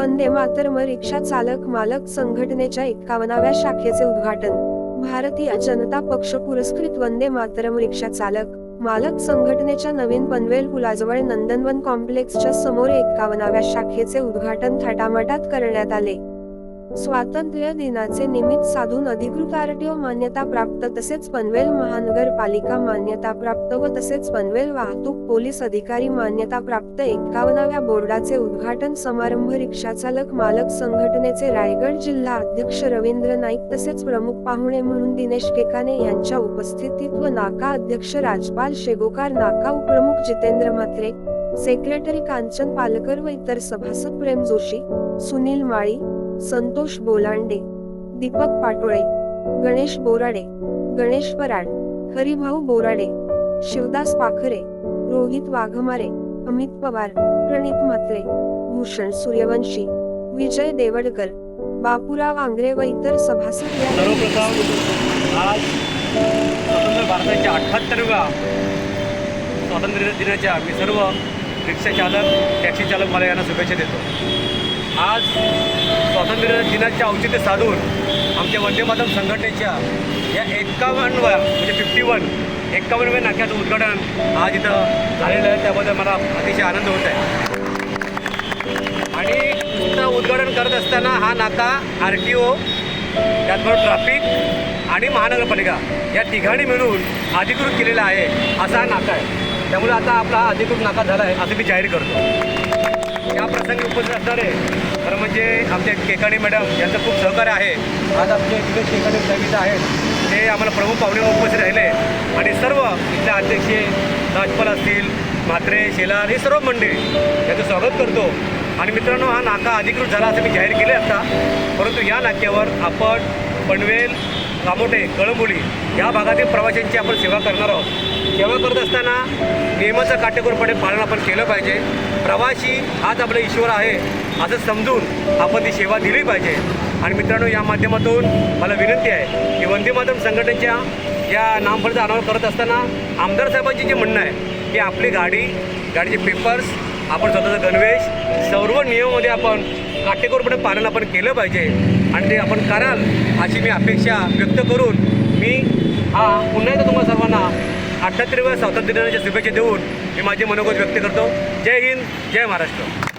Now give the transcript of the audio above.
वंदे मातरम रिक्षा चालक मालक संघटनेच्या एकावन्नाव्या शाखेचे उद्घाटन. भारतीय जनता पक्ष पुरस्कृत वंदे मातरम रिक्षा चालक मालक संघटनेच्या नवीन पनवेल पुलाजवळ नंदनवन कॉम्प्लेक्सच्या समोर एकावन्नाव्या शाखेचे उद्घाटन थाटामाटात करण्यात आले. स्वातंत्र्य दिनाचे निमित्त साधून अधिकृत आरटीओ मान्यता प्राप्त तसेच पनवेल महानगरपालिका मान्यता प्राप्त व तसेच पनवेल वाहतूक पोलीस अधिकारी मान्यता प्राप्त एकावन्नाव्या बोर्डाचे उद्घाटन समारंभ रिक्षाचालक मालक संघटनेचे रायगड जिल्हा अध्यक्ष रवींद्र नाईक तसेच प्रमुख पाहुणे म्हणून दिनेश केकाने यांच्या उपस्थितीत व नाका अध्यक्ष राजपाल शेगोकार नाका उपप्रमुख जितेंद्र म्हात्रे सेक्रेटरी कांचन पालकर व इतर सभासद प्रेम जोशी सुनील माळी संतोष बोलांडे दीपक पाटोळे गणेश बोराडे गणेश पराड हरिभाऊ बोराडे शिवदास पाखरे रोहित वाघमारे अमित पवार प्रणित म्हात्रे भूषण सूर्यवंशी विजय देवडकर बापूराव आंग्रे व इतर सभासद आज स्वतंत्र भारताच्या अठ्ठ्याहत्तरव्या स्वातंत्र्य दिनाच्या मी सर्व रिक्षा चालक टॅक्सी चालक मला यांना शुभेच्छा देतो. आज स्वातंत्र्य दिनाच्या औचित्य साधून आमच्या वंदे मातम संघटनेच्या या एकावन्नव्या म्हणजे फिफ्टी वन एकावन्नव्या नाक्याचं उद्घाटन आज इथं झालेलं आहे. त्याबद्दल मला अतिशय आनंद होत आहे. आणि नुसतं उद्घाटन करत असताना हा नाका आर टी ओ त्याचबरोबर ट्रॅफिक आणि महानगरपालिका या तिघांनी मिळून अधिकृत केलेला आहे. असा हा नाका आहे. त्यामुळे आता आपला हा अधिकृत नाका झाला आहे असं मी जाहीर करतो. या प्रसंगी उपस्थित असणारे खरं म्हणजे आमचे केकाडे मॅडम यांचं खूप सहकार्य आहे. आज आमचे तिथे केकाडे साहेब आहेत. ते आम्हाला प्रमुख पाहुणे उपस्थित राहिले. आणि सर्व इथले अध्यक्ष राजपाल असतील म्हात्रे शेलार हे सर्व मंडळी यांचं स्वागत करतो. आणि मित्रांनो हा नाका अधिकृत झाला असं मी जाहीर केले आता. परंतु या नाक्यावर आपण पनवेल कामोटे कळंबोली या भागातील प्रवाशांची आपण सेवा करणार आहोत. सेवा करत असताना नियमाचं काटेकोरपणे पालन आपण केलं पाहिजे. प्रवासी हाच आपला ईश्वर आहे असं समजून आपण ती सेवा दिली पाहिजे. आणि मित्रांनो या माध्यमातून मला विनंती आहे की वंदे मातरम संघटनेच्या या नामफलचा अनावर करत असताना आमदार साहेबांची जे म्हणणं आहे की आपली गाडी गाडीचे पेपर्स आपण स्वतःचा गणवेश सर्व नियमामध्ये आपण काटेकोरपणे पालन आपण केलं पाहिजे. आणि ते आपण कराल अशी मी अपेक्षा व्यक्त करून मी हा पुन्हा एकदा तुम्हाला सर्वांना अठ्ठ्याहत्तरव्या स्वातंत्र्य दिनाच्या शुभेच्छा देऊन मी माझे मनोगत व्यक्त करतो. जय हिंद जय महाराष्ट्र.